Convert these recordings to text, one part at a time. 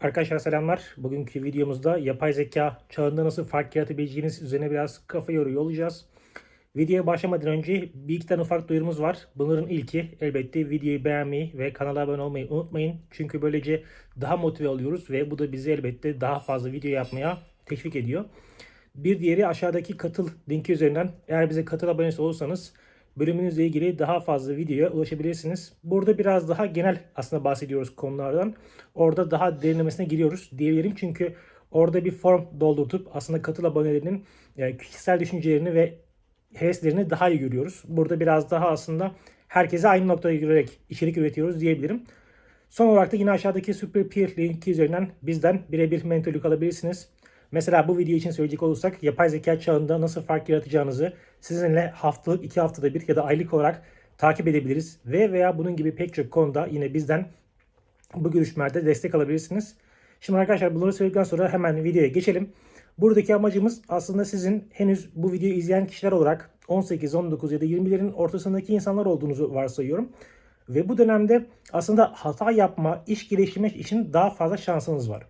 Arkadaşlar selamlar. Bugünkü videomuzda yapay zeka çağında nasıl fark yaratabileceğiniz üzerine biraz kafa yoruyor olacağız. Videoya başlamadan önce bir iki tane ufak duyurumuz var. Bunların ilki elbette videoyu beğenmeyi ve kanala abone olmayı unutmayın. Çünkü böylece daha motive oluyoruz ve bu da bizi elbette daha fazla video yapmaya teşvik ediyor. Bir diğeri aşağıdaki katıl linki üzerinden eğer bize katıl abonesi olursanız bölümünüzle ilgili daha fazla videoya ulaşabilirsiniz. Burada biraz daha genel aslında bahsediyoruz konulardan. Orada daha derinlemesine giriyoruz diyebilirim. Çünkü orada bir form doldurtup aslında katıl abonelerinin e, kişisel düşüncelerini ve heveslerini daha iyi görüyoruz. Burada biraz daha aslında herkese aynı noktaya görerek içerik üretiyoruz diyebilirim. Son olarak da yine aşağıdaki Super Peer linki üzerinden bizden birebir mentorluk alabilirsiniz. Mesela bu video için söyleyecek olursak yapay zeka çağında nasıl fark yaratacağınızı sizinle haftalık, iki haftada bir ya da aylık olarak takip edebiliriz. Ve veya bunun gibi pek çok konuda yine bizden bu görüşmelerde destek alabilirsiniz. Şimdi arkadaşlar bunları söyledikten sonra hemen videoya geçelim. Buradaki amacımız aslında sizin henüz bu videoyu izleyen kişiler olarak 18, 19 ya da 20'lerin ortasındaki insanlar olduğunuzu varsayıyorum. Ve bu dönemde aslında hata yapma, iş geliştirmek için daha fazla şansınız var.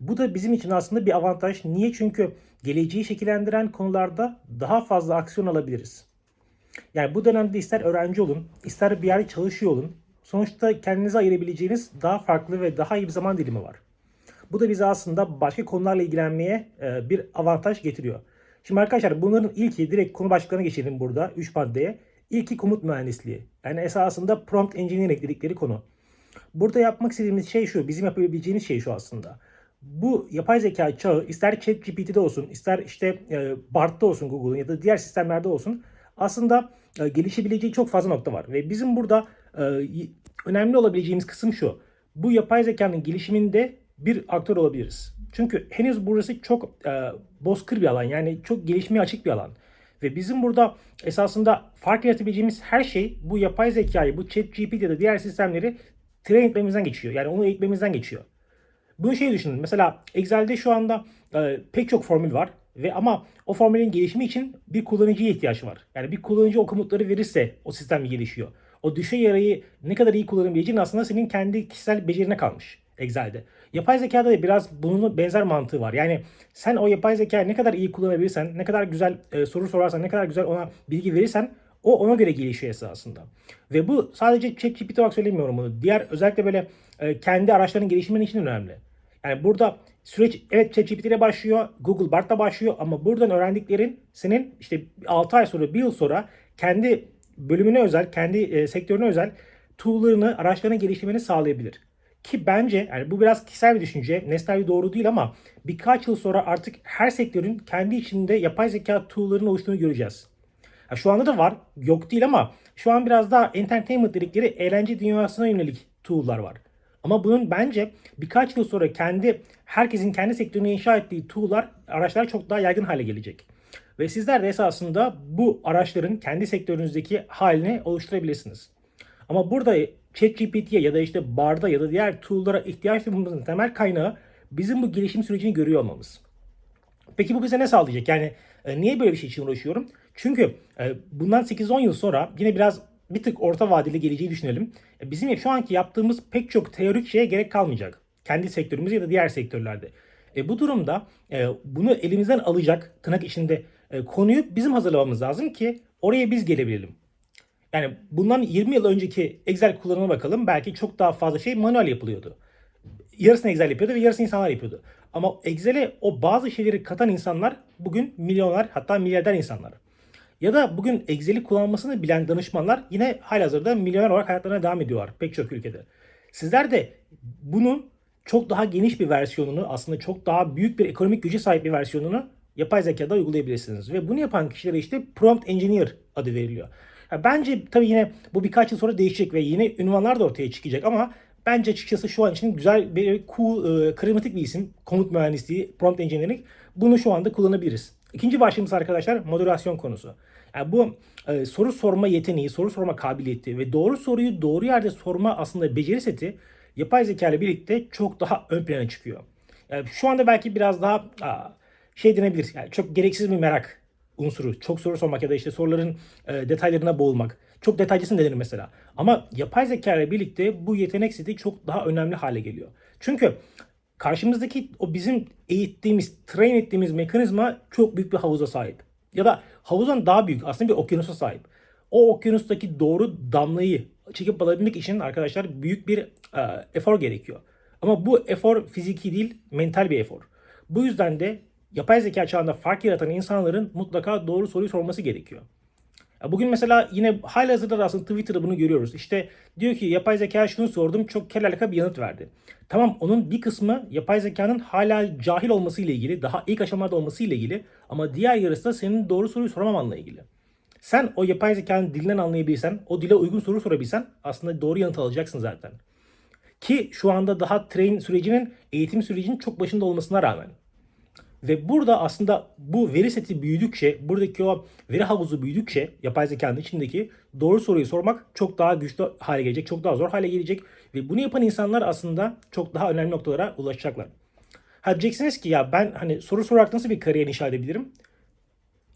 Bu da bizim için aslında bir avantaj. Niye? Çünkü geleceği şekillendiren konularda daha fazla aksiyon alabiliriz. Yani bu dönemde ister öğrenci olun, ister bir yerde çalışıyor olun. Sonuçta kendinize ayırabileceğiniz daha farklı ve daha iyi bir zaman dilimi var. Bu da bize aslında başka konularla ilgilenmeye e, bir avantaj getiriyor. Şimdi arkadaşlar bunların ilki direkt konu başlıklarına geçelim burada 3 maddeye. İlki komut mühendisliği. Yani esasında prompt engineering dedikleri konu. Burada yapmak istediğimiz şey şu, bizim yapabileceğimiz şey şu aslında. Bu yapay zeka çağı ister ChatGPT'de olsun, ister işte e, BART'ta olsun Google'un ya da diğer sistemlerde olsun aslında e, gelişebileceği çok fazla nokta var. Ve bizim burada e, önemli olabileceğimiz kısım şu. Bu yapay zekanın gelişiminde bir aktör olabiliriz. Çünkü henüz burası çok e, bozkır bir alan. Yani çok gelişmeye açık bir alan. Ve bizim burada esasında fark yaratabileceğimiz her şey bu yapay zekayı, bu ChatGPT ya da diğer sistemleri train etmemizden geçiyor. Yani onu eğitmemizden geçiyor. Bunu şey düşünün. Mesela Excel'de şu anda e, pek çok formül var ve ama o formülün gelişimi için bir kullanıcıya ihtiyaç var. Yani bir kullanıcı o komutları verirse o sistem gelişiyor. O düşe yarayı ne kadar iyi kullanabileceğin aslında senin kendi kişisel becerine kalmış Excel'de. Yapay zekada da biraz bunun benzer mantığı var. Yani sen o yapay zekayı ne kadar iyi kullanabilirsen, ne kadar güzel e, soru sorarsan, ne kadar güzel ona bilgi verirsen o ona göre gelişiyor esasında. Ve bu sadece ChatGPT olarak söylemiyorum bunu. Diğer özellikle böyle e, kendi araçlarının gelişiminin için önemli. Yani burada süreç evet ChatGPT ile başlıyor, Google Bard'la başlıyor ama buradan öğrendiklerin senin işte 6 ay sonra, 1 yıl sonra kendi bölümüne özel, kendi e, sektörüne özel tool'larını, araçlarını geliştirmeni sağlayabilir. Ki bence yani bu biraz kişisel bir düşünce, nesnel bir doğru değil ama birkaç yıl sonra artık her sektörün kendi içinde yapay zeka tool'larının oluştuğunu göreceğiz. Ya şu anda da var, yok değil ama şu an biraz daha entertainment dedikleri eğlence dünyasına yönelik tool'lar var. Ama bunun bence birkaç yıl sonra kendi herkesin kendi sektörünü inşa ettiği tool'lar, araçlar çok daha yaygın hale gelecek. Ve sizler de esasında bu araçların kendi sektörünüzdeki halini oluşturabilirsiniz. Ama burada ChatGPT'ye ya da işte Bard'a ya da diğer tool'lara ihtiyaç duymamızın temel kaynağı bizim bu gelişim sürecini görüyor olmamız. Peki bu bize ne sağlayacak? Yani e, niye böyle bir şey için uğraşıyorum? Çünkü e, bundan 8-10 yıl sonra yine biraz bir tık orta vadeli geleceği düşünelim. E, bizim şu anki yaptığımız pek çok teorik şeye gerek kalmayacak. Kendi sektörümüzde ya da diğer sektörlerde. E, bu durumda e, bunu elimizden alacak tırnak içinde e, konuyu bizim hazırlamamız lazım ki oraya biz gelebilelim. Yani bundan 20 yıl önceki Excel kullanımına bakalım. Belki çok daha fazla şey manuel yapılıyordu. Yarısını Excel yapıyordu ve yarısını insanlar yapıyordu. Ama Excel'e o bazı şeyleri katan insanlar bugün milyonlar hatta milyarder insanlar. Ya da bugün Excel'i kullanmasını bilen danışmanlar yine halihazırda milyoner olarak hayatlarına devam ediyorlar pek çok ülkede. Sizler de bunun çok daha geniş bir versiyonunu aslında çok daha büyük bir ekonomik gücü sahip bir versiyonunu yapay zekada uygulayabilirsiniz. Ve bunu yapan kişilere işte prompt engineer adı veriliyor. Ya bence tabii yine bu birkaç yıl sonra değişecek ve yine ünvanlar da ortaya çıkacak ama bence açıkçası şu an için güzel bir cool, e, krematik bir isim. Komut mühendisliği, prompt engineering. Bunu şu anda kullanabiliriz. İkinci başlığımız arkadaşlar moderasyon konusu. Yani bu e, soru sorma yeteneği, soru sorma kabiliyeti ve doğru soruyu doğru yerde sorma aslında beceri seti yapay zeka ile birlikte çok daha ön plana çıkıyor. Yani şu anda belki biraz daha aa, şey denebilir. Yani çok gereksiz bir merak unsuru. Çok soru sormak ya da işte soruların e, detaylarına boğulmak. Çok detaycısın denir mesela. Ama yapay zeka ile birlikte bu yetenek seti çok daha önemli hale geliyor. Çünkü karşımızdaki o bizim eğittiğimiz, train ettiğimiz mekanizma çok büyük bir havuza sahip. Ya da havuzdan daha büyük aslında bir okyanusa sahip. O okyanustaki doğru damlayı çekip alabilmek için arkadaşlar büyük bir e, efor gerekiyor. Ama bu efor fiziki değil, mental bir efor. Bu yüzden de yapay zeka çağında fark yaratan insanların mutlaka doğru soruyu sorması gerekiyor. Bugün mesela yine halihazırda da aslında Twitter'da bunu görüyoruz. İşte diyor ki yapay zeka şunu sordum çok kelalaka bir yanıt verdi. Tamam onun bir kısmı yapay zekanın hala cahil olması ile ilgili, daha ilk aşamalarda olması ile ilgili ama diğer yarısı da senin doğru soruyu soramamanla ilgili. Sen o yapay zekanın dilinden anlayabilsen, o dile uygun soru sorabilsen aslında doğru yanıt alacaksın zaten. Ki şu anda daha train sürecinin, eğitim sürecinin çok başında olmasına rağmen. Ve burada aslında bu veri seti büyüdükçe, buradaki o veri havuzu büyüdükçe yapay zekanın içindeki doğru soruyu sormak çok daha güçlü hale gelecek, çok daha zor hale gelecek. Ve bunu yapan insanlar aslında çok daha önemli noktalara ulaşacaklar. Ha diyeceksiniz ki ya ben hani soru sorarak nasıl bir kariyer inşa edebilirim?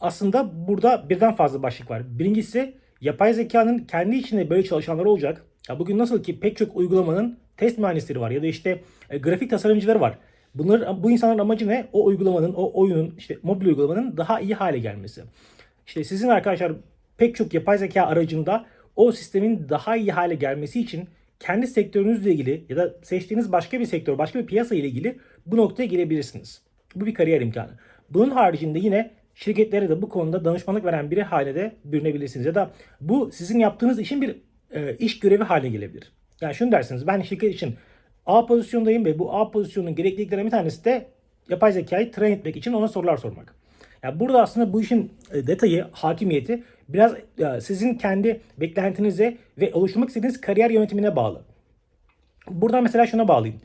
Aslında burada birden fazla başlık var. Birincisi yapay zekanın kendi içinde böyle çalışanları olacak. Ya bugün nasıl ki pek çok uygulamanın test mühendisleri var ya da işte e, grafik tasarımcıları var. Bunlar bu insanların amacı ne? O uygulamanın, o oyunun, işte mobil uygulamanın daha iyi hale gelmesi. İşte sizin arkadaşlar pek çok yapay zeka aracında o sistemin daha iyi hale gelmesi için kendi sektörünüzle ilgili ya da seçtiğiniz başka bir sektör, başka bir piyasa ile ilgili bu noktaya gelebilirsiniz. Bu bir kariyer imkanı. Bunun haricinde yine şirketlere de bu konuda danışmanlık veren biri haline de bürünebilirsiniz. Ya da bu sizin yaptığınız işin bir e, iş görevi haline gelebilir. Yani şunu dersiniz ben şirket için A pozisyondayım ve bu A pozisyonun gerekliliklerinden bir tanesi de yapay zekayı train etmek için ona sorular sormak. Yani burada aslında bu işin e, detayı, hakimiyeti biraz sizin kendi beklentinize ve oluşturmak istediğiniz kariyer yönetimine bağlı. Buradan mesela şuna bağlayayım.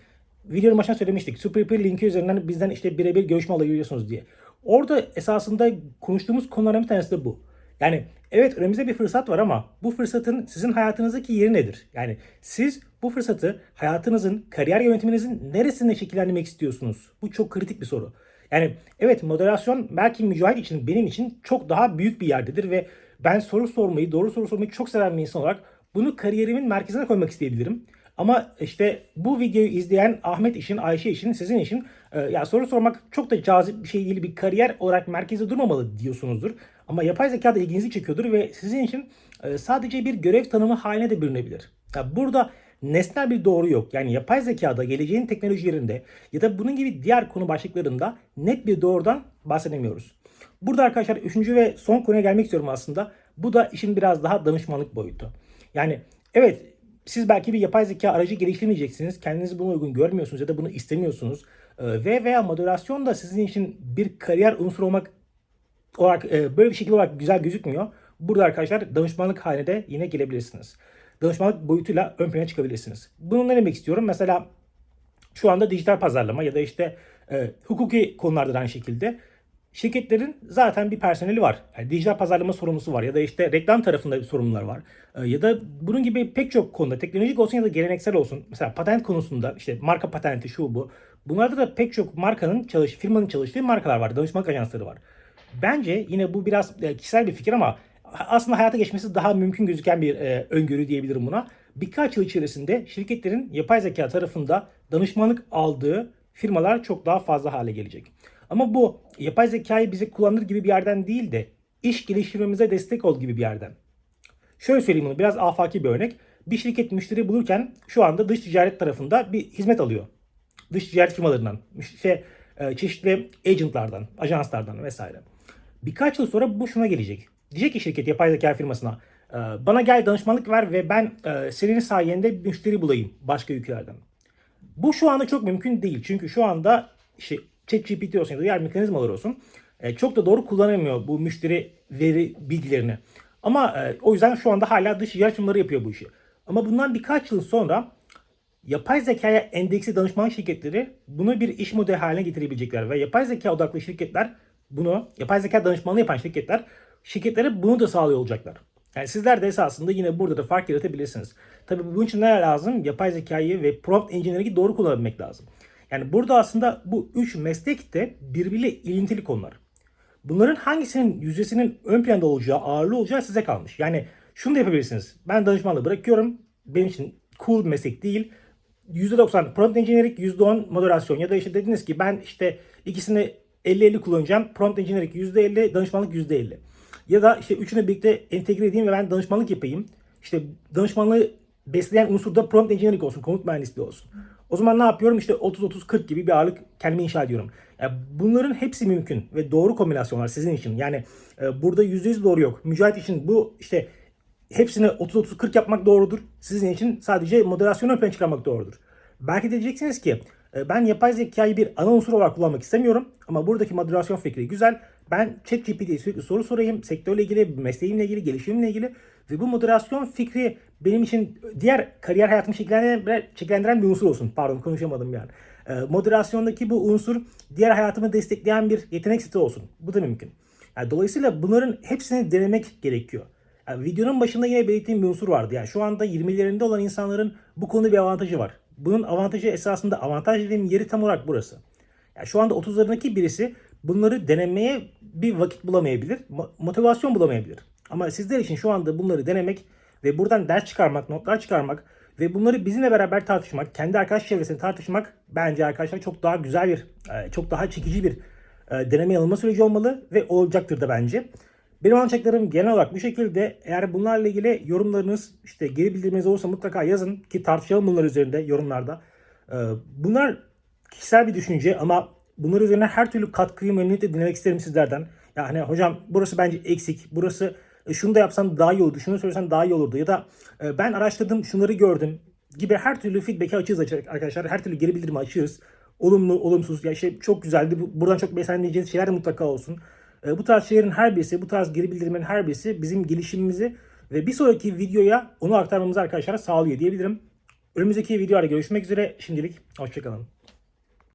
Videonun başına söylemiştik. Super linki üzerinden bizden işte birebir görüşme alabiliyorsunuz diye. Orada esasında konuştuğumuz konulardan bir tanesi de bu. Yani evet önümüzde bir fırsat var ama bu fırsatın sizin hayatınızdaki yeri nedir? Yani siz bu fırsatı hayatınızın, kariyer yönetiminizin neresinde şekillendirmek istiyorsunuz? Bu çok kritik bir soru. Yani evet moderasyon belki Mücahit için benim için çok daha büyük bir yerdedir ve ben soru sormayı, doğru soru sormayı çok seven bir insan olarak bunu kariyerimin merkezine koymak isteyebilirim. Ama işte bu videoyu izleyen Ahmet için, Ayşe için, sizin için e, ya soru sormak çok da cazip bir şey değil, bir kariyer olarak merkezde durmamalı diyorsunuzdur. Ama yapay zeka da ilginizi çekiyordur ve sizin için e, sadece bir görev tanımı haline de bürünebilir. Ya burada nesnel bir doğru yok. Yani yapay zekada geleceğin teknolojilerinde ya da bunun gibi diğer konu başlıklarında net bir doğrudan bahsedemiyoruz. Burada arkadaşlar üçüncü ve son konuya gelmek istiyorum aslında. Bu da işin biraz daha danışmanlık boyutu. Yani evet siz belki bir yapay zeka aracı geliştirmeyeceksiniz. Kendinizi buna uygun görmüyorsunuz ya da bunu istemiyorsunuz. Ee, ve veya moderasyon da sizin için bir kariyer unsuru olmak olarak e, böyle bir şekilde olarak güzel gözükmüyor. Burada arkadaşlar danışmanlık haline de yine gelebilirsiniz. Danışmanlık boyutuyla ön plana çıkabilirsiniz. Bunu ne demek istiyorum? Mesela şu anda dijital pazarlama ya da işte e, hukuki konularda da aynı şekilde şirketlerin zaten bir personeli var. Yani dijital pazarlama sorumlusu var ya da işte reklam tarafında sorumlular var. E, ya da bunun gibi pek çok konuda teknolojik olsun ya da geleneksel olsun. Mesela patent konusunda işte marka patenti şu bu. Bunlarda da pek çok markanın çalış firmanın çalıştığı markalar var. Danışmanlık ajansları var. Bence yine bu biraz kişisel bir fikir ama aslında hayata geçmesi daha mümkün gözüken bir e, öngörü diyebilirim buna. Birkaç yıl içerisinde şirketlerin yapay zeka tarafında danışmanlık aldığı firmalar çok daha fazla hale gelecek. Ama bu yapay zekayı bize kullanır gibi bir yerden değil de iş geliştirmemize destek ol gibi bir yerden. Şöyle söyleyeyim bunu biraz afaki bir örnek. Bir şirket müşteri bulurken şu anda dış ticaret tarafında bir hizmet alıyor. Dış ticaret firmalarından, e, çeşitli agentlardan, ajanslardan vesaire. Birkaç yıl sonra bu şuna gelecek. Diyecek ki şirket yapay zeka firmasına e, bana gel danışmanlık ver ve ben e, senin sayende müşteri bulayım başka ülkelerden. Bu şu anda çok mümkün değil. Çünkü şu anda işte ChatGPT olsun ya da diğer mekanizmalar olsun e, çok da doğru kullanamıyor bu müşteri veri bilgilerini. Ama o yüzden şu anda hala dış ticaret firmaları yapıyor bu işi. Ama bundan birkaç yıl sonra yapay zekaya endeksli danışmanlık şirketleri bunu bir iş modeli haline getirebilecekler ve yapay zeka odaklı şirketler bunu yapay zeka danışmanlığı yapan şirketler şirketlere bunu da sağlıyor olacaklar. Yani sizler de esasında yine burada da fark yaratabilirsiniz. Tabii bunun için ne lazım? Yapay zekayı ve prompt engineering'i doğru kullanabilmek lazım. Yani burada aslında bu üç meslek de birbiriyle ilintili konular. Bunların hangisinin yüzdesinin ön planda olacağı, ağırlığı olacağı size kalmış. Yani şunu da yapabilirsiniz. Ben danışmanlığı bırakıyorum. Benim için cool bir meslek değil. %90 prompt engineering, %10 moderasyon ya da işte dediniz ki ben işte ikisini 50-50 kullanacağım. Prompt engineering %50, danışmanlık %50. Ya da işte üçünü birlikte entegre edeyim ve ben danışmanlık yapayım. İşte danışmanlığı besleyen unsur da prompt engineering olsun, komut mühendisliği olsun. O zaman ne yapıyorum? İşte 30-30-40 gibi bir ağırlık kendime inşa ediyorum. Yani bunların hepsi mümkün ve doğru kombinasyonlar sizin için. Yani e, burada %100 doğru yok. Mücahit için bu işte hepsini 30-30-40 yapmak doğrudur. Sizin için sadece moderasyonu plana çıkarmak doğrudur. Belki diyeceksiniz ki e, ben yapay zekayı bir ana unsur olarak kullanmak istemiyorum ama buradaki moderasyon fikri güzel. Ben ChatGPT'ye sürekli soru sorayım. Sektörle ilgili, mesleğimle ilgili, gelişimimle ilgili ve bu moderasyon fikri benim için diğer kariyer hayatımı şekillendiren, şekillendiren bir unsur olsun. Pardon konuşamadım yani. E, moderasyondaki bu unsur diğer hayatımı destekleyen bir yetenek seti olsun. Bu da mümkün. Yani dolayısıyla bunların hepsini denemek gerekiyor. Yani videonun başında yine belirttiğim bir unsur vardı. Yani şu anda 20'lerinde olan insanların bu konuda bir avantajı var. Bunun avantajı esasında avantaj dediğim yeri tam olarak burası. Yani şu anda 30'larındaki birisi bunları denemeye bir vakit bulamayabilir, mo- motivasyon bulamayabilir. Ama sizler için şu anda bunları denemek ve buradan ders çıkarmak, notlar çıkarmak ve bunları bizimle beraber tartışmak, kendi arkadaş çevresinde tartışmak bence arkadaşlar çok daha güzel bir, e, çok daha çekici bir e, deneme yanılma süreci olmalı ve olacaktır da bence. Benim anlatacaklarım genel olarak bu şekilde. Eğer bunlarla ilgili yorumlarınız, işte geri bildiriminiz olursa mutlaka yazın ki tartışalım bunlar üzerinde yorumlarda. Ee, Bunlar kişisel bir düşünce ama bunlar üzerine her türlü katkıyı memnuniyetle dinlemek isterim sizlerden. Yani hocam burası bence eksik, burası e, şunu da yapsan daha iyi olurdu, şunu söylesen daha iyi olurdu ya da e, ben araştırdım, şunları gördüm gibi her türlü feedback'e açığız arkadaşlar. Her türlü geri bildirimi açığız. Olumlu, olumsuz. Ya işte çok güzeldi. bu- Buradan çok besleneceğiniz şeyler de mutlaka olsun. E, Bu tarz şeylerin her birisi, bu tarz geri bildirimlerin her birisi bizim gelişimimizi ve bir sonraki videoya onu aktarmamızı arkadaşlar sağlıyor diyebilirim. Önümüzdeki videolarda görüşmek üzere. Şimdilik hoşçakalın.